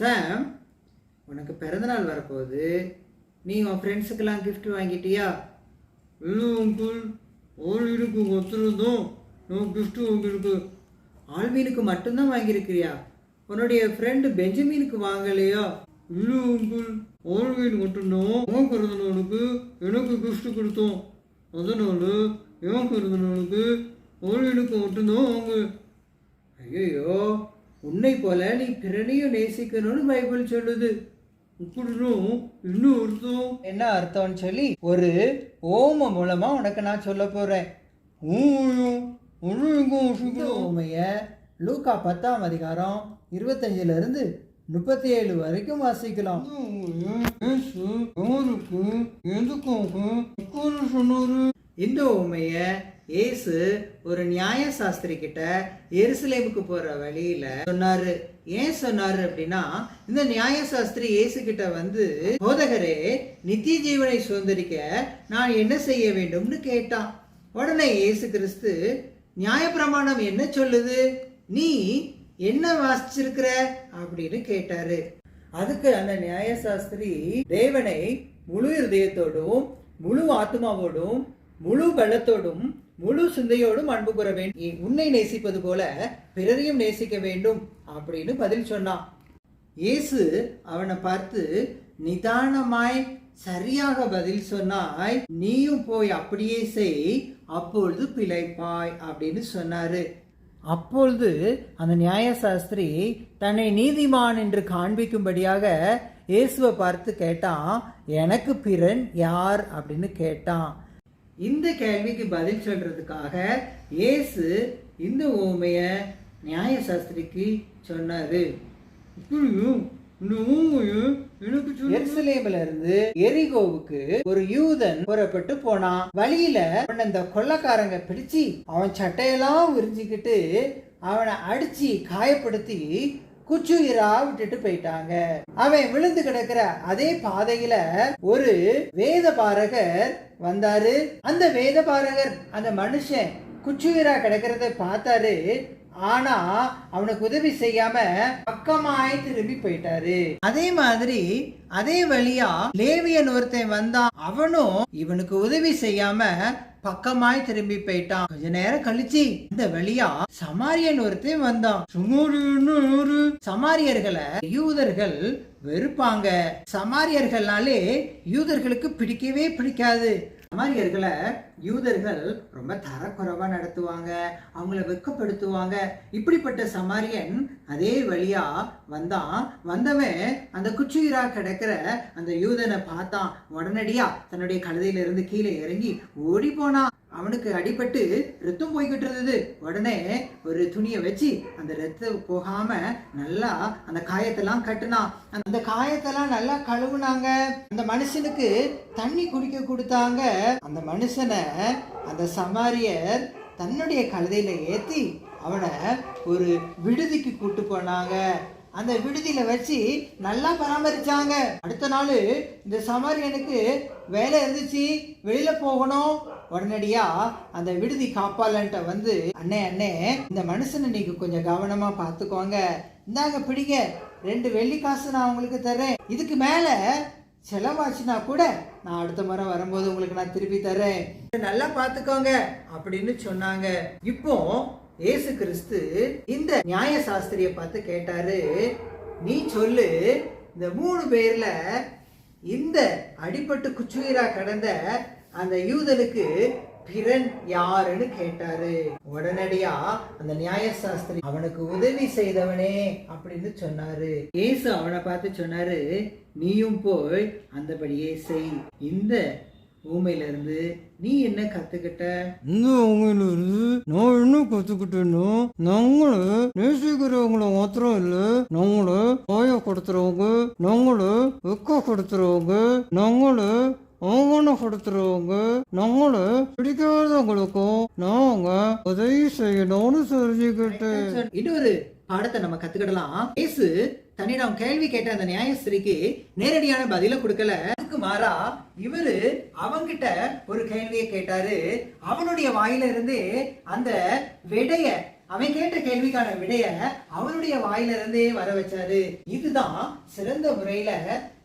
சாம் உனக்கு பிறந்தநாள் வரப்போகுது. நீ உன் ஃப்ரெண்ட்ஸுக்கெல்லாம் கிஃப்ட் வாங்கிட்டியா? இல்லை அங்குள் ஆளுக்கு ஒத்துருந்தோம் நான் கிஃப்ட்டு வாங்கியிருக்கு ஆல்மீனுக்கு மட்டும்தான் வாங்கியிருக்கிறியா? உன்னுடைய ஃப்ரெண்டு பெஞ்சமினுக்கு வாங்கலையா? இல்லை அங்குள் ஆல்வீன் மட்டும்தான் உன் பிறந்த நாளுக்கு எனக்கு கிஃப்ட் கொடுத்தோம். அதனால என் பிறந்த நாளுக்கு ஆல்வீனுக்கு மட்டும்தான் வாங்க ஐயோ உன்னை போல நீ பிறனையும் நேசிக்கணும்னு பைபிள் சொல்லுது. இப்படின்னா இன்னும் அர்த்தம் என்ன அர்த்தம்னு சொல்லி ஒரு ஓம மூலமா உனக்கு நான் சொல்ல வசிக்கிறோம் ஓமைய லூக்கா பத்தாம் அதிகாரம் இருபத்தஞ்சுல இருந்து முப்பத்தி ஏழு வரைக்கும் வாசிக்கலாம் உட்கார சொன்னாரு? இந்த உண்மைய இயேசு ஒரு நியாய சாஸ்திரி கிட்ட எருசலேமுக்கு போற வழியில சொன்னாரு. ஏன் சொன்னாரு அப்படின்னா இந்த நியாய சாஸ்திரி இயேசு கிட்ட வந்து போதகரே நித்திய ஜீவனை சுதந்திரிக்க நான் என்ன செய்ய வேண்டும்னு கேட்டான். உடனே இயேசு கிறிஸ்து நியாயப்பிரமாணம் என்ன சொல்லுது? நீ என்ன வாசிச்சிருக்கிற? அப்படின்னு கேட்டாரு. அதுக்கு அந்த நியாயசாஸ்திரி தேவனை முழு இருதயத்தோடும் முழு ஆத்மாவோடும் முழு பலத்தோடும் முழு சிந்தையோடும் அன்பு கூற வேண்டும் உன்னை நேசிப்பது போல பிறரையும் நேசிக்க வேண்டும் அப்படின்னு பதில் சொன்னான். இயேசு அவனை பார்த்து நிதானமாய் சரியாக பதில் சொன்னாய் நீயும் போய் அப்படியே செய் அப்பொழுது பிழைப்பாய் அப்படின்னு சொன்னாரு. அப்பொழுது அந்த நியாயசாஸ்திரி தன்னை நீதிமான் என்று காண்பிக்கும்படியாக இயேசுவை பார்த்து கேட்டான் எனக்கு பிறன் யார்? அப்படின்னு கேட்டான். இந்த கேள்விக்கு பதில் சொல்றதுக்காக இயேசு இந்த ஊமைய நியாயசாஸ்திரிக்கு சொன்னாரு. இப்படியும் இந்த இருந்து எரிகோவுக்கு ஒரு யூதன் புறப்பட்டு போனான் வழியில அவன இந்த கொள்ளக்காரங்க பிடிச்சு அவன் சட்டையெல்லாம் உறிஞ்சிக்கிட்டு அவனை அடிச்சு காயப்படுத்தி குச்சுயிரா விட்டுட்டு போயிட்டாங்க. அவன் விழுந்து கிடக்கிற அதே பாதையில ஒரு வேத பாரகர் வந்தாரு. அந்த வேத பாரகர் அந்த மனுஷன் குச்சுயிரா கிடக்கிறத பார்த்தாரு. ஆனா அவனுக்கு உதவி செய்யாம பக்கமாய் திரும்பி போயிட்டாரு. அதே மாதிரி அதே வழியா லேவியன் ஒருத்தன் வந்தான். அவனும் இவனுக்கு உதவி செய்யாம பக்கமாய் திரும்பி போயிட்டான். கொஞ்ச நேரம் கழிச்சு இந்த வழியா சமாரியன் ஒருத்தன் வந்தான். சமாரியர்களை யூதர்கள் வெறுப்பாங்க. சமாரியர்கள்னாலே யூதர்களுக்கு பிடிக்கவே பிடிக்காது. சமாரியர்களை யூதர்கள் ரொம்ப தரக்குறைவாக நடத்துவாங்க அவங்கள வெக்கப்படுத்துவாங்க இப்படிப்பட்ட சமாரியன் அதே வழியா வந்தான். வந்தவன் அந்த குச்சுயிரா கிடக்கிற அந்த யூதனை பார்த்தான். உடனடியா தன்னுடைய கழுதையிலிருந்து கீழே இறங்கி ஓடி போனான். அவனுக்கு அடிபட்டு ரத்தம் போய்கிட்டு இருந்தது. உடனே ஒரு துணியை வச்சு அந்த ரத்தம் போகாம நல்லா அந்த காயத்தெல்லாம் கட்டுனான். அந்த காயத்தெல்லாம் நல்லா கழுவுனாங்க. அந்த மனுஷனுக்கு தண்ணி குடிக்க கொடுத்தாங்க. அந்த மனுஷனை அந்த சமாரியர் தன்னுடைய கழுதையில் ஏத்தி அவனை ஒரு விடுதிக்கு கூட்டு போனாங்க. அந்த விடுதியில வச்சு நல்லா பராமரிச்சாங்க. அடுத்த நாள் இந்த சமாரியனுக்கு வேலை இருந்துச்சு. வெளியில போகணும். உடனடியா அந்த விடுதி காப்பாளன்ட்ட வந்து அண்ணே அண்ணே இந்த மனுஷனை நீங்க கொஞ்சம் கவனமா பார்த்துக்கோங்க. இந்தாங்க பிடிங்க. ரெண்டு வெள்ளி காசு நான் உங்களுக்கு தரேன் இதுக்கு மேல செலவாச்சுன்னா கூட நான் அடுத்த முறை வரும்போது உங்களுக்கு நான் திருப்பி தரேன் நல்லா பார்த்துக்கோங்க அப்படின்னு சொன்னாங்க. இப்போ இயேசு கிறிஸ்து இந்த நியாய சாஸ்திரிய பார்த்து கேட்டாரு நீ சொல்லு இந்த மூணு பேர்ல இந்த அடிபட்டு குச்சுயிரா கடந்த அந்த யூதனுக்கு பிறன் யாருன்னு கேட்டாரு. உடனடியா அந்த நியாயசாஸ்திரி அவனுக்கு உதவி செய்தவனே அப்படின்னு சொன்னாரு. ஏசு அவனை பார்த்து சொன்னாரு நீயும் போய் அந்தபடியே செய். இந்த ஊமையில இருந்து நீ என்ன கத்துக்கிட்ட? இந்த ஊமையில இருந்து நான் என்ன கத்துக்கிட்டேன்னா நம்மள நேசிக்கிறவங்கள மாத்திரம் இல்ல கொடுத்துறவங்க காயப்படுத்துறவங்க வெக்க கொடுத்துறவங்க நம்மள அவமானப்படுத்துறவங்க நம்மள பிடிக்காதவங்களுக்கும் நாங்க உதவி செய்யணும்னு தெரிஞ்சுக்கிட்டேன் இன்னொரு பாடத்தை நம்ம கத்துக்கிடலாம். இயேசு தன்னிடம் கேள்வி கேட்ட அந்த நியாயஸ்திரிக்கு நேரடியான பதில கொடுக்கல. அதுக்கு மாறா இவரு அவங்கிட்ட ஒரு கேள்வியை கேட்டாரு. அவனுடைய வாயில இருந்து அந்த விடைய அவன் கேட்ட கேள்விக்கான விடைய அவனுடைய வாயிலிருந்தே வர வச்சாரு. இதுதான் சிறந்த முறையில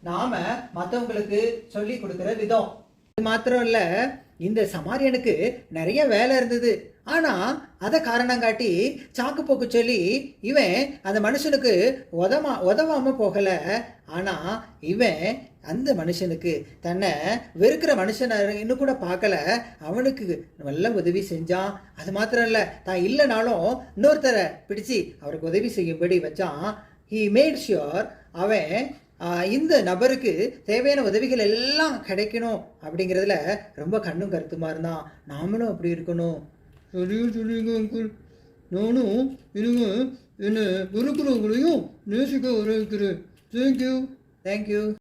நாம மத்தவங்களுக்கு சொல்லி கொடுக்கிற விதம். இது மாத்திரம் இல்ல இந்த சமாரியனுக்கு நிறைய வேலை இருந்தது. ஆனா அதை காரணம் காட்டி சாக்கு போக்கு சொல்லி இவன் அந்த மனுஷனுக்கு உதமா உதவாம போகல. ஆனா இவன் அந்த மனுஷனுக்கு தன்னை வெறுக்கிற மனுஷனை இன்னும் கூட பார்க்கல. அவனுக்கு நல்ல உதவி செஞ்சான். அது மாத்திரம் இல்லை தான் இல்லைனாலும் இன்னொருத்தரை பிடிச்சி அவருக்கு உதவி செய்யும்படி வச்சான். ஹி மேட் ஷியோர் அவன் இந்த நபருக்கு தேவையான உதவிகள் எல்லாம் கிடைக்கணும் அப்படிங்கிறதுல ரொம்ப கண்ணும் கருத்துமா இருந்தான். நாமளும் அப்படி இருக்கணும். சரியா சொல்லிங்க அங்கிள் நானும் இனிமே என்னை வெறுக்கிறவங்களையும் நேசிக்க வர வைக்கிறேன் தேங்க்யூ தேங்க்யூ